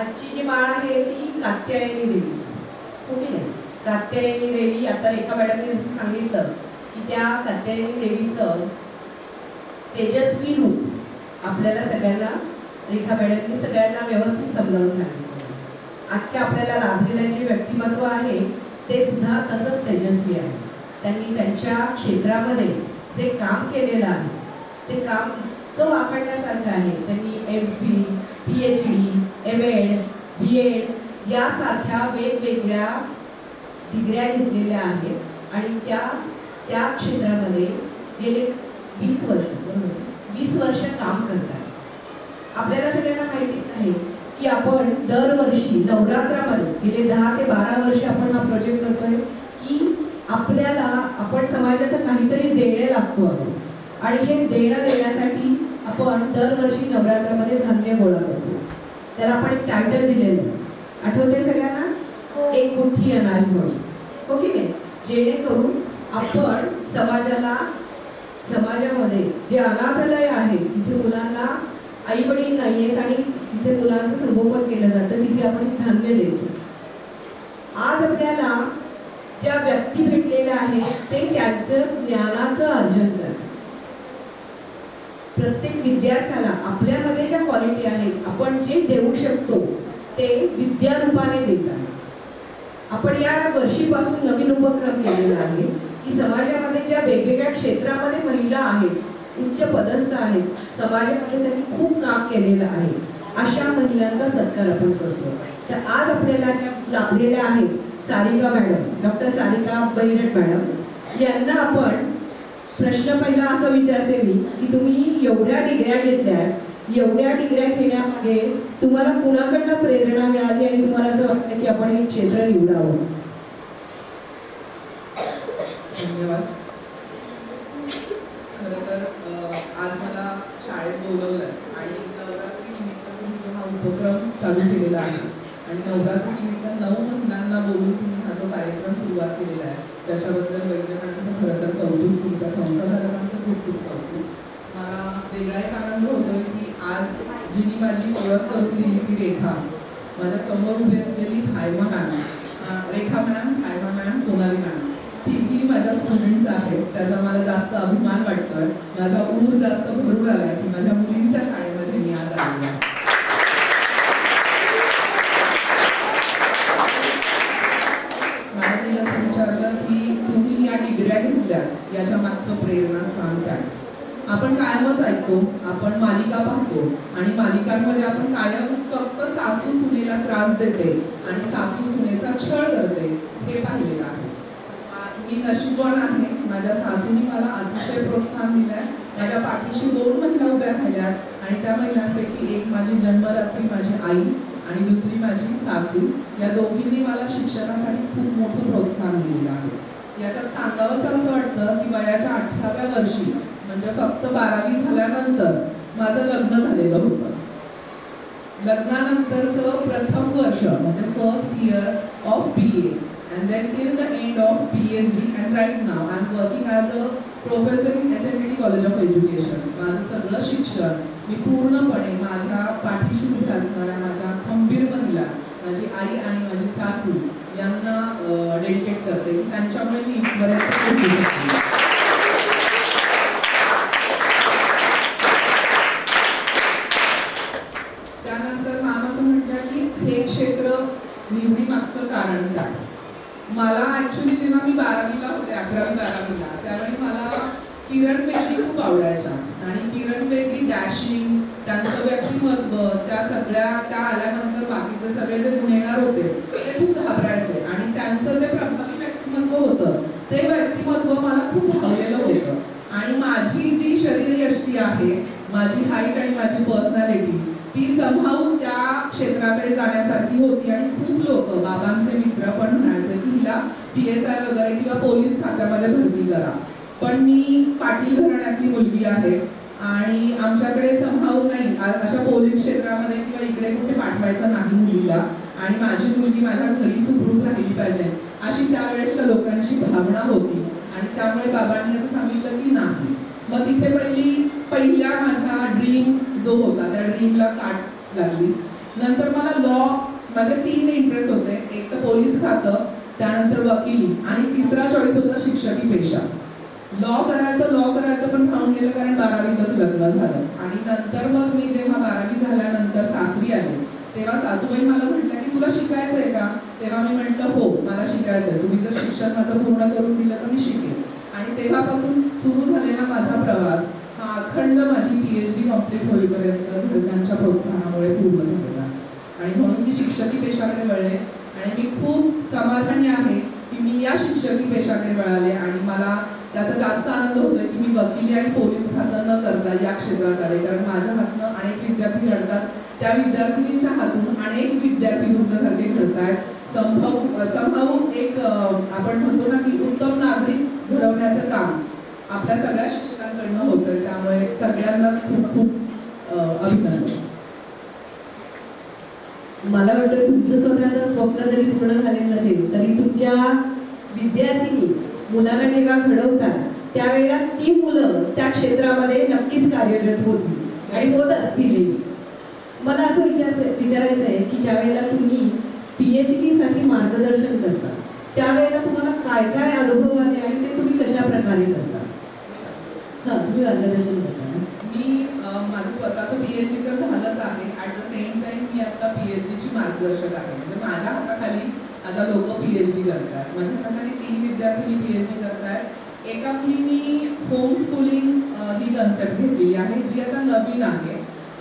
आजची जी माळ आहे ती कात्यायनी देवीची कुठे नाही कात्यायनी देवी आता रेखा मॅडमने जसं सांगितलं की त्या कात्यायनी देवीचं तेजस्वी रूप आपल्याला सगळ्यांना रेखा मॅडमनी सगळ्यांना व्यवस्थित समजावून सांगितलं. आजच्या आपल्याला लाभलेलं जे व्यक्तिमत्व आहे ते सुद्धा तसंच तेजस्वी आहे. त्यांनी त्यांच्या क्षेत्रामध्ये जे काम केलेलं आहे ते काम इतकं वापरण्यासारखं आहे. त्यांनी M P P H D M Ed B Ed यासारख्या वेगवेगळ्या डिग्र्या घेतलेल्या आहेत. आणि त्या त्या क्षेत्रामध्ये गेले वीस वर्ष वीस वर्ष काम करतात आपल्याला सगळ्यांना माहितीच आहे की आपण दरवर्षी नवरात्रामध्ये गेले दहा ते बारा वर्ष आपण हा प्रोजेक्ट करतोय की आपल्याला आपण समाजाचं काहीतरी देणे लागतो आहोत. आणि हे देणं देण्यासाठी आपण दरवर्षी नवरात्रामध्ये धान्य गोळा करतो. त्याला आपण एक टायटल दिलेलं. आठवते सगळ्यांना? एक मुठ्ठी अनाज म्हणून. हो की नाही? जेणेकरून आपण समाजाला समाजामध्ये जे अनाथालय आहे जिथे मुलांना आई वडील नाही आहेत आणि तिथे मुलांचं संगोपन केलं जातं तिथे आपण हे धान्य देतो. आज आपल्याला ज्या व्यक्ती भेटलेल्या आहेत ते त्यांचं ज्ञानाचं अर्जन करतात. प्रत्येक विद्यार्थ्याला आपल्यामध्ये ज्या क्वालिटी आहेत आपण जे देऊ शकतो ते विद्यारूपाने देतात आपण या वर्षीपासून नवीन उपक्रम केलेला आहे. की समाजामध्ये ज्या वेगवेगळ्या क्षेत्रामध्ये महिला आहेत उच्च पदस्थ आहेत समाजामध्ये त्यांनी खूप काम केलेलं आहे. अशा महिलांचा सत्कार आपण करतो. तर आज आपल्याला लाभलेल्या आहेत Sarika madam doctor Sarika Bairat madam. यांना आपण प्रश्न पहिला असं विचारते मी की तुम्ही एवढ्या डिग्र्या घेतल्या एवढ्या डिग्र्या घेण्यामागे तुम्हाला कुणाकडनं प्रेरणा मिळाली आणि तुम्हाला असं वाटतं की आपण हे क्षेत्र निवडावं? धन्यवाद. खरं तर आज मला शाळेत बोलवलं आणि नवरात्री निमित्त तुमचा हा उपक्रम चालू केलेला आहे. आणि नवरात्री निमित्त नऊ महिलांना बोलून तुम्ही हा जो कार्यक्रम सुरुवात केलेला आहे त्याच्याबद्दल वैज्ञानिकांचं खरं तर कौतुक तुमच्या संस्थाचालकांचं खूप खूप कौतुक. मला वेगळा एक आनंद होतोय की आज जिनी माझी ओळख करून दिली ती रेखा. माझ्यासमोर उभी असलेली Haima ma'am. Rekha ma'am Haima ma'am Sonali ma'am. तिन्ही माझ्या स्टुडंट्स आहेत. त्याचा मला जास्त अभिमान वाटतोय. माझा ऊर जास्त भरून आलाय की माझ्या मुलींच्या शाळेमध्ये मी आज आहे. याच्या मागचं प्रेरणास्थान काय? आपण कायमच ऐकतो आपण मालिका पाहतो आणि मालिकांमध्ये आपण कायम फक्त सासू सुनेला त्रास देते आणि सासू सुनेचा छळ करते हे पाहिलेलं आहे. मी नशीबवान आहे. माझ्या सासूनी मला अतिशय प्रोत्साहन दिलंय. माझ्या पाठीशी दोन महिला उभ्या राहिल्या आणि त्या महिलांपैकी एक माझी जन्मरात्री माझी आई आणि दुसरी माझी सासू. या दोघींनी मला शिक्षणासाठी खूप मोठं प्रोत्साहन याच्यात सांगावंसं असं वाटतं की वयाच्या अठराव्या वर्षी म्हणजे फक्त बारावी झाल्यानंतर माझं लग्न झालेलं होतं. लग्नानंतरचं प्रथम वर्ष म्हणजे first year of B A and then till the end of P H D and right now I am working as a professor in S N D college of education माझं सगळं शिक्षण मी पूर्णपणे माझ्या पाठीशी उभ्या असणाऱ्या माझ्या खंबीर महिला माझी आई आणि माझी सासू यांना डेडिकेट करते. त्यांच्यामुळे मी बऱ्याच त्यानंतर मॅम असं म्हटलं की हे क्षेत्र निवडीमागचं कारण काय? मला ॲक्च्युली जेव्हा मी बारावीला होते अकरावी बारावीला त्यावेळी मला किरण बेदी खूप आवडायच्या. आणि किरण बेदी डॅशिंग त्यांचं व्यक्तिमत्व त्या सगळ्या त्या आल्यानंतर बाकीचे सगळे जे गुन्हेगार होते ते खूप घाबरायचे आणि त्यांचं जे प्रभावी व्यक्तिमत्व होतं ते व्यक्तिमत्व मला खूप भावलेलं होतं. आणि माझी जी शरीरयष्टी आहे माझी हाईट आणि माझी पर्सनॅलिटी ती संभावून त्या क्षेत्राकडे जाण्यासारखी होती. आणि खूप लोक बाबांचे मित्र पण म्हणायचे की हिला पी एस आय वगैरे किंवा पोलीस खात्यामध्ये भरती करा. पण मी पाटील घराण्यातली मुलगी आहे आणि आमच्याकडे संभाव नाही. अशा पोलीस क्षेत्रामध्ये किंवा इकडे कुठे पाठवायचं नाही मुलीला. आणि माझी मुलगी माझ्या घरी सुखरूप राहिली पाहिजे. अशी त्यावेळेसच्या लोकांची भावना होती. आणि त्यामुळे बाबांनी असं सांगितलं की नाही. मग तिथे पहिली पहिल्या माझ्या ड्रीम जो होता त्या ड्रीमला काट लागली. नंतर मला लॉ माझे तीन इंटरेस्ट होते. एक तर पोलीस खातं त्यानंतर वकिली आणि तिसरा चॉईस होता शिक्षकी पेशा. लॉ करायचं लॉ करायचं पण राहून गेलं कारण बारावीतच लग्न झालं. आणि नंतर मग मी जेव्हा बारावी झाल्यानंतर सासरी आले तेव्हा सासूबाई मला की तुला शिकायचं आहे का? तेव्हा मी म्हटलं हो मला शिकायचं आहे तुम्ही जर शिक्षण माझं पूर्ण करून दिलं तर मी शिकेन. आणि तेव्हापासून सुरू झालेला माझा प्रवास हा अखंड माझी पी एच डी कंप्लीट होईपर्यंत घरच्यांच्या प्रोत्साहनामुळे पूर्ण झालेला. आणि म्हणून मी शिक्षकी पेशाकडे वळले. आणि मी खूप समाधानी आहे की मी या शिक्षकी पेशाकडे वळाले आणि मला त्याचा जास्त आनंद होतोय की मी वकिली आणि पोलीस खातं न करता या क्षेत्रात आले. कारण माझ्या हातनं अनेक विद्यार्थी घडतात. त्या विद्यार्थिनींच्या हातून अनेक विद्यार्थी तुमच्यासारखे घडतायत. संभव संभाव एक आपण म्हणतो ना की उत्तम नागरिक घडवण्याचं काम आपल्या सगळ्या शिक्षकांकडनं होतंय. त्यामुळे सगळ्यांनाच खूप खूप अभिनंदन. मला वाटतं तुमचं स्वतःचं स्वप्न जरी पूर्ण झालेलं नसेल तरी तुमच्या विद्यार्थिनी मुलांना जेव्हा घडवतात त्यावेळेला ती मुलं त्या क्षेत्रामध्ये नक्कीच कार्यरत होती आणि होत असतीलही मला असं विचार विचारायचं आहे की ज्या वेळेला तुम्ही पी एच साठी मार्गदर्शन करता त्यावेळेला तुम्हाला काय काय अनुभव आले आणि ते तुम्ही कशा प्रकारे करता? हां तुम्ही मार्गदर्शन करता मी माझं स्वतःचं पी एच डी तर झालंच आहे. ॲट द सेम टाइम मी आता पी एच डीची मार्गदर्शक आहे. म्हणजे माझ्या हाताखाली आता लोक पी एच डी करतात. माझ्या प्रकारे तीन विद्यार्थी पी एच डी करतायत एका मुलीनी होम स्कूलिंग ही कन्सेप्ट घेतलेली आहे जी आता नवीन आहे.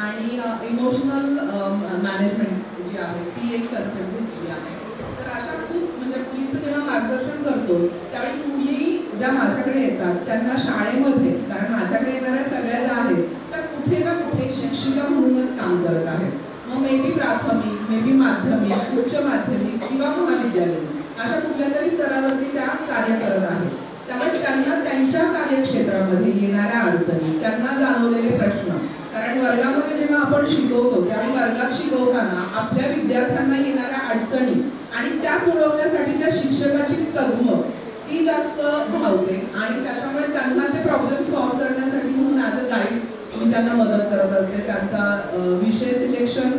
आणि इमोशनल मॅनेजमेंट जी आहे ती एक कन्सेप्ट घेतलेली आहे. तर अशा खूप म्हणजे मुलीचं जेव्हा मार्गदर्शन करतो त्यावेळी मुली ज्या माझ्याकडे येतात त्यांना शाळेमध्ये कारण माझ्याकडे येणाऱ्या सगळ्या ज्या आहेत त्या कुठे ना कुठे शिक्षिका म्हणूनच काम करत आहेत. मग मे बी प्राथमिक मे बी माध्यमिक उच्च माध्यमिक किंवा महाविद्यालय अशा कुठल्या तरी स्तरावरती त्या कार्य करत आहेत. त्यामुळे त्यांना त्यांच्या कार्यक्षेत्रामध्ये येणाऱ्या अडचणी त्यांना जाणवलेले प्रश्न कारण वर्गामध्ये जेव्हा आपण शिकवतो त्यावेळी वर्गात शिकवताना आपल्या विद्यार्थ्यांना येणाऱ्या अडचणी आणि त्या सोडवण्यासाठी त्या शिक्षकाची तगमग ती जास्त भावते आणि त्याच्यामुळे त्यांना ते प्रॉब्लेम सॉल्व्ह करण्यासाठी म्हणून ॲज अ गाईड मी त्यांना मदत करत असते. त्यांचा विषय सिलेक्शन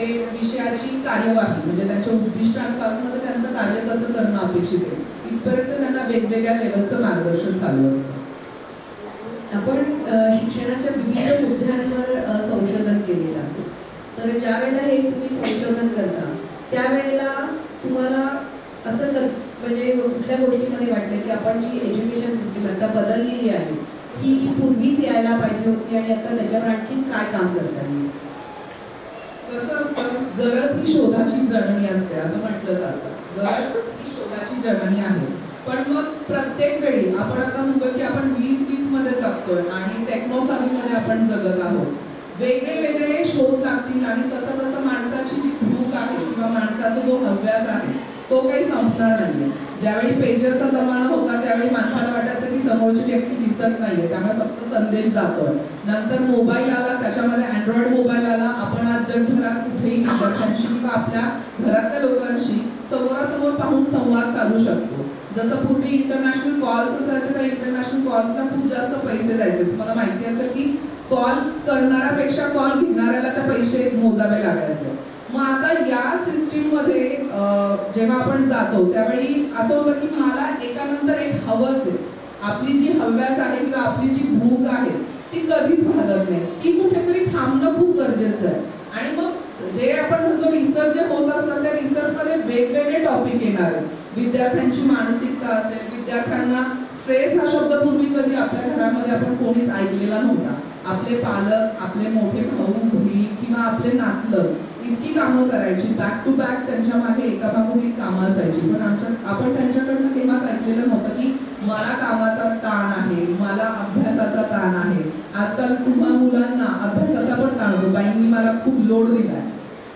ते विषयाची कार्यवाही म्हणजे त्यांच्या उद्दिष्टांपासून तर त्यांचं कार्य कसं करणं अपेक्षित आहे इथपर्यंत त्यांना वेगवेगळ्या लेवलचं मार्गदर्शन चालू असतं. आपण शिक्षणाच्या विविध मुद्द्यांवर संशोधन केलेलं आहे. तर ज्या वेळेला हे तुम्ही संशोधन करता त्यावेळेला तुम्हाला असं कर म्हणजे कुठल्या गोष्टीमध्ये वाटलं की आपण जी एज्युकेशन सिस्टीम आता बदललेली आहे ही पूर्वीच यायला पाहिजे होती आणि आता त्याच्यावर आणखी काय काम करता येईल? कसं असतं? गरज ही शोधाची जणनी असते असं म्हटलं जातं. गरज ही शोधाची जणनी आहे. पण मग प्रत्येक वेळी आपण आता म्हणतो की आपण वीस वीसमध्ये जगतोय आणि टेक्नोसॉमीमध्ये आपण जगत आहोत. वेगळे वेगळे शोध लागतील आणि तसं तसं माणसाची जी भूक आहे किंवा माणसाचा जो हव्यास आहे तो काही संपणार नाहीये. ज्यावेळी पेजरचा जमाना होता त्यावेळी माणसाला वाटायचं की समोरची व्यक्ती दिसत नाहीये. त्यामुळे फक्त संदेश जातोय. नंतर मोबाईल आला त्याच्यामध्ये अँड्रॉइड मोबाईल आला. आपण आज जगभरात कुठेही विद्यार्थ्यांशी किंवा आपल्या घरातल्या लोकांशी समोरासमोर पाहून संवाद साधू शकतो. जसं पूर्वी इंटरनॅशनल कॉल्स असायचे तर इंटरनॅशनल कॉल्सला खूप जास्त पैसे द्यायचे. तुम्हाला माहिती असेल की कॉल करणाऱ्यापेक्षा कॉल घेणाऱ्याला त्या पैसे मोजावे लागायचे. मग आता या सिस्टीममध्ये जेव्हा आपण जातो त्यावेळी असं होतं की मला एकानंतर एक हवंच आहे. आपली जी हव्यास आहे किंवा आपली जी भूक आहे ती कधीच भागत नाही. ती कुठेतरी थांबणं खूप गरजेचं आहे. आणि मग जे आपण म्हणतो रिसर्च जे होत असतात त्या रिसर्चमध्ये वेगवेगळे टॉपिक येणार आहेत. विद्यार्थ्यांची मानसिकता असेल विद्यार्थ्यांना स्ट्रेस हा शब्द पूर्वी कधी आपल्या घरामध्ये आपण कोणीच ऐकलेला नव्हता. आपले पालक आपले मोठे भाऊ बहीण किंवा आपले नातलं इतकी कामं करायची बॅक टू बॅक त्यांच्या मागे एकामागून एक कामं असायची. पण आमच्या आपण त्यांच्याकडनं तेव्हाच ऐकलेलं नव्हतं की मला कामाचा ताण आहे मला अभ्यासाचा ताण आहे. आजकाल तुम्हा मुलांना अभ्यासाचा पण ताण होतो. बाईंनी मला खूप लोड दिलाय.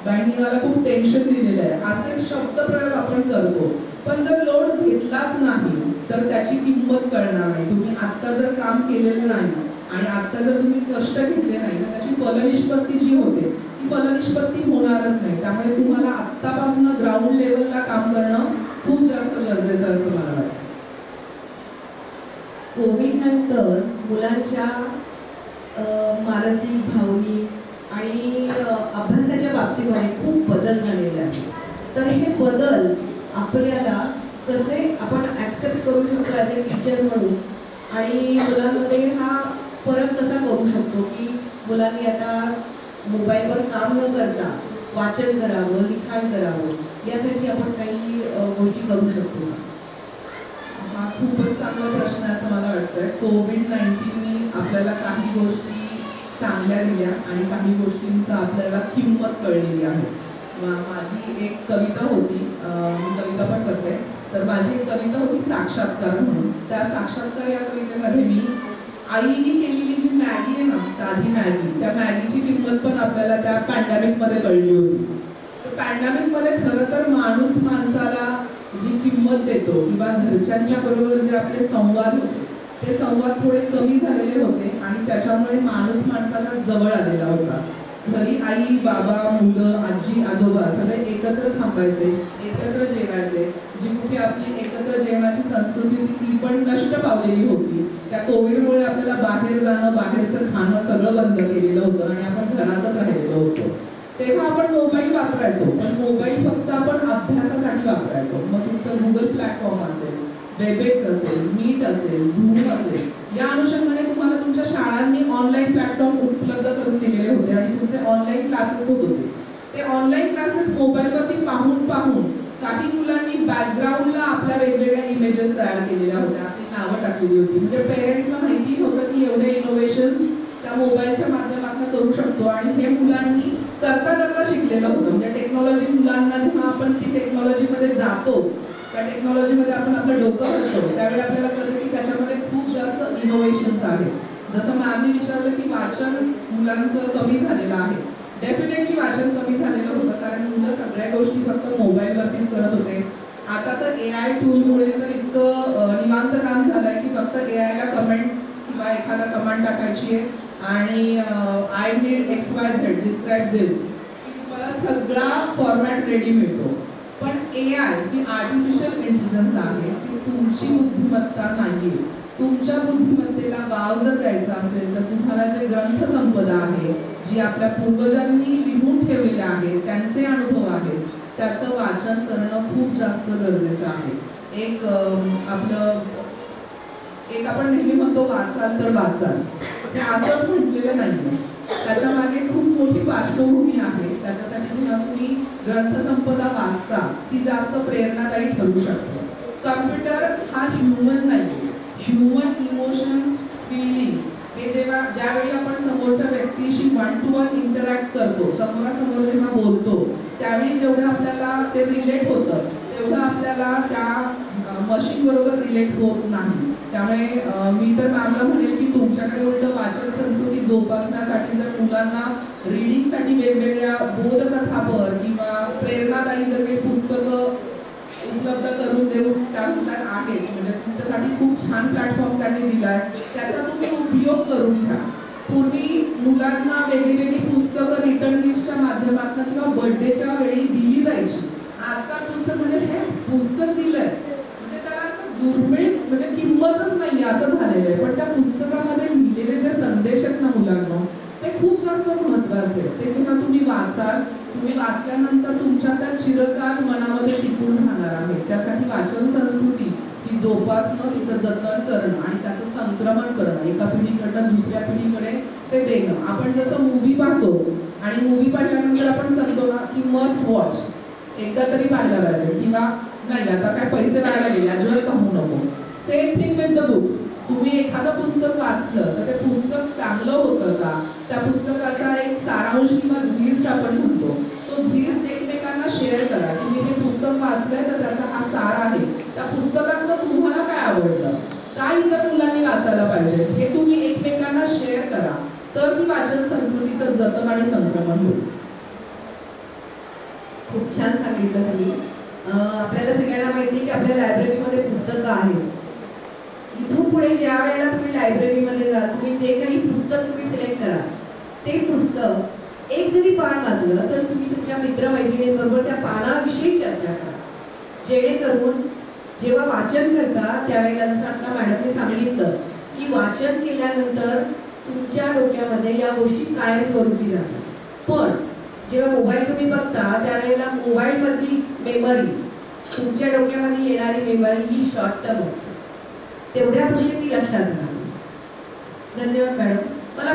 बाईंनी मला खूप टेन्शन दिलेलं आहे. असे शब्दप्रयोग आपण करतो. पण जर लोड घेतलाच नाही तर त्याची किंमत कळणार नाही. तुम्ही आत्ता जर काम केलेलं नाही आणि आत्ता जर तुम्ही कष्ट घेतले नाही तर त्याची फलनिष्पत्ती जी होते फलनिष्पत्ती होणारच नाही. त्यामुळे तुम्हाला आत्तापासून ग्राउंड लेवलला काम करणं खूप जास्त गरजेचं असं मला वाटतं. कोविड नंतर मुलांच्या मानसिक भावनिक आणि अभ्यासाच्या बाबतीमध्ये खूप बदल झालेले आहेत. तर हे बदल आपल्याला कसे आपण ॲक्सेप्ट करू शकतो ॲज अ टीचर म्हणून? आणि मुलांमध्ये हा फरक कसा करू शकतो की मुलांनी आता मोबाईलवर काम न करता वाचन करावं लिखाण करावं यासाठी आपण काही गोष्टी करू शकतो हा खूपच चांगला प्रश्न आहे असं मला वाटतंय. कोविड नाईन्टीननी आपल्याला काही गोष्टी चांगल्या दिल्या आणि काही गोष्टींचा आपल्याला किंमत कळलेली आहे. माझी एक कविता होती मी कविता पण करते. तर माझी एक कविता होती साक्षात्कार म्हणून. त्या साक्षात्कार या कवितेमध्ये मी आईने केलेली जी मॅगी आहे ना साधी मॅगी त्या मॅगीची किंमत पण आपल्याला त्या पॅन्डेमिकमध्ये कळली होती. तर पॅन्डेमिकमध्ये खरं तर माणूस माणसाला जी किंमत देतो किंवा घरच्यांच्या बरोबर जे आपले संवाद होते ते संवाद थोडे कमी झालेले होते आणि त्याच्यामुळे माणूस माणसाला जवळ आलेला होता. घरी आई बाबा मुलं आजी आजोबा सगळे एकत्र थांबायचे एकत्र जेवायचे. जी कुठे आपली एकत्र जेवणाची संस्कृती होती ती पण नष्ट पावलेली होती. त्या कोविडमुळे आपल्याला बाहेर जाणं बाहेरचं खाणं सगळं बंद केलेलं होतं आणि आपण घरातच राहिलेलो होतो. तेव्हा आपण मोबाईल वापरायचो पण मोबाईल फक्त आपण अभ्यासासाठी वापरायचो. मग तुमचं गुगल प्लॅटफॉर्म असेल वेबेक्स असेल मीट असेल झूम असेल या अनुषंगाने तुम्हाला तुमच्या शाळांनी ऑनलाईन प्लॅटफॉर्म उपलब्ध करून दिलेले होते आणि तुमचे ऑनलाईन क्लासेस होत होते. ते ऑनलाईन क्लासेस मोबाईलवरती पाहून पाहून काही मुलांनी बॅकग्राऊंडला आपल्या वेगवेगळ्या इमेजेस तयार केलेल्या होत्या. आपली नावं टाकलेली होती. म्हणजे पेरेंट्सला माहिती होतं की एवढे इनोव्हेशन्स त्या मोबाईलच्या माध्यमातून करू शकतो. आणि हे मुलांनी करता करता शिकलेलं होतं. म्हणजे टेक्नॉलॉजी मुलांना जेव्हा आपण ती टेक्नॉलॉजीमध्ये जातो त्या टेक्नॉलॉजीमध्ये आपण आपलं डोकं करतो त्यावेळी आपल्याला कळतं की त्याच्यामध्ये खूप जास्त इनोव्हेशन्स आहेत. जसं मॅमने विचारलं की वाचन मुलांचं कमी झालेलं आहे. डेफिनेटली वाचन कमी झालेलं होतं कारण मुलं सगळ्या गोष्टी फक्त मोबाईलवरतीच करत होते. आता तर ए आय टूलमुळे तर इतकं निवांत काम झालं आहे की फक्त ए आयला कमेंट किंवा एखादा कमांड टाकायची आहे. आणि I need X Y Z describe this की तुम्हाला सगळा फॉर्मॅट रेडी मिळतो. पण ए आय ही आर्टिफिशियल इंटेलिजन्स आहे. ती तुमची बुद्धिमत्ता नाही तुमच्या बुद्धिमत्तेला वाव जर द्यायचा असेल तर तुम्हाला जे ग्रंथ संपदा आहे जी आपल्या पूर्वजांनी लिहून ठेवलेल्या आहेत त्यांचे अनुभव आहेत त्याचं वाचन करणं खूप जास्त गरजेचं आहे. एक आपलं एक आपण नेहमी म्हणतो वाचाल तर वाचाल. हे असंच म्हटलेलं नाहीये. त्याच्यामागे खूप मोठी पार्श्वभूमी आहे. त्याच्यासाठी जेव्हा तुम्ही ग्रंथसंपदा वाचता ती जास्त प्रेरणादायी ठरू शकते. कम्प्युटर हा ह्युमन नाही ह्युमन इमोशन्स फिलिंग्स हे जेव्हा ज्यावेळी आपण समोरच्या व्यक्तीशी वन टू वन इंटरॅक्ट करतो समोरासमोर जेव्हा बोलतो त्यावेळी जेवढं आपल्याला ते रिलेट होतं तेवढं आपल्याला त्या मशीन बरोबर रिलेट होत नाही. त्यामुळे मी तर मॅमला म्हणेल की तुमच्याकडे उलट वाचन संस्कृती जोपासण्यासाठी जर मुलांना रिडिंगसाठी वेगवेगळ्या बोधकथापर किंवा प्रेरणादायी जर काही पुस्तकं उपलब्ध करून देऊन त्या मुलांना आहेत म्हणजे तुमच्यासाठी खूप छान प्लॅटफॉर्म त्यांनी दिलाय त्याचा तुम्ही उपयोग करून घ्या. पूर्वी मुलांना वेगवेगळी पुस्तकं रिटर्न गिफ्टच्या माध्यमातून किंवा बर्थडेच्या वेळी दिली जायची. आजकाल पुस्तक म्हणजे हे पुस्तक दिलंय. म्हणजे त्याला असं दुर्मिळ म्हणजे किंमतच नाही असं झालेलं आहे. पण त्या पुस्तकामध्ये लिहिलेले जे संदेश आहेत ना मुलांना ते खूप जास्त महत्त्वाचे आहेत. ते जेव्हा तुम्ही वाचाल तुम्ही वाचल्यानंतर तुमच्या त्या चिरकाल मनामध्ये टिकून राहणार आहे. त्यासाठी वाचन संस्कृती ही जोपासणं तिचं जतन करणं आणि त्याचं संक्रमण करणं. एका पिढीकडनं दुसऱ्या पिढीकडे ते देणं. आपण जसं मूवी पाहतो आणि मूवी पाहिल्यानंतर आपण सांगतो ना की मस्ट वॉच एकदा तरी पाहायला पाहिजे. किंवा नाही आता काय पैसे लागले गेले अजिबात पाहू नको. Same thing with the books तुम्ही एखादं पुस्तक वाचलं तर ते पुस्तक चांगलं होतं का? त्या पुस्तकाचा एक सारांश किंवा झिस्ट आपण म्हणतो. तो झिस्ट एकमेकांना शेअर करा की मी हे पुस्तक वाचलंय तर त्याचा हा सार आहे. त्या पुस्तकातलं तुम्हाला काय आवडलं? काय इतर मुलांनी वाचायला पाहिजे? हे तुम्ही एकमेकांना शेअर करा. तर ती वाचन संस्कृतीचं जतन आणि संक्रमण होईल. खूप छान सांगितलं तुम्ही. आपल्याला सगळ्यांना माहिती की आपल्या लायब्ररीमध्ये पुस्तकं आहेत. इथून पुढे ज्या वेळेला तुम्ही लायब्ररीमध्ये जा तुम्ही जे काही पुस्तक तुम्ही सिलेक्ट करा ते पुस्तक एक जरी पान वाचलं तर तुम्ही तुमच्या मित्रमैत्रिणींबरोबर त्या पानाविषयी चर्चा करा. जेणेकरून जेव्हा वाचन करता त्यावेळेला जसं आता मॅडमने सांगितलं की वाचन केल्यानंतर तुमच्या डोक्यामध्ये या गोष्टी कायमस्वरूपी राहतात. पण जेव्हा मोबाईल तुम्ही बघता त्यावेळेला मोबाईलमधली मेमरी तुमच्या डोक्यामध्ये येणारी मेमरी ही शॉर्ट टर्म असते. तेवढ्या पुरते ती लक्षात राहते धन्यवाद मॅडम. मला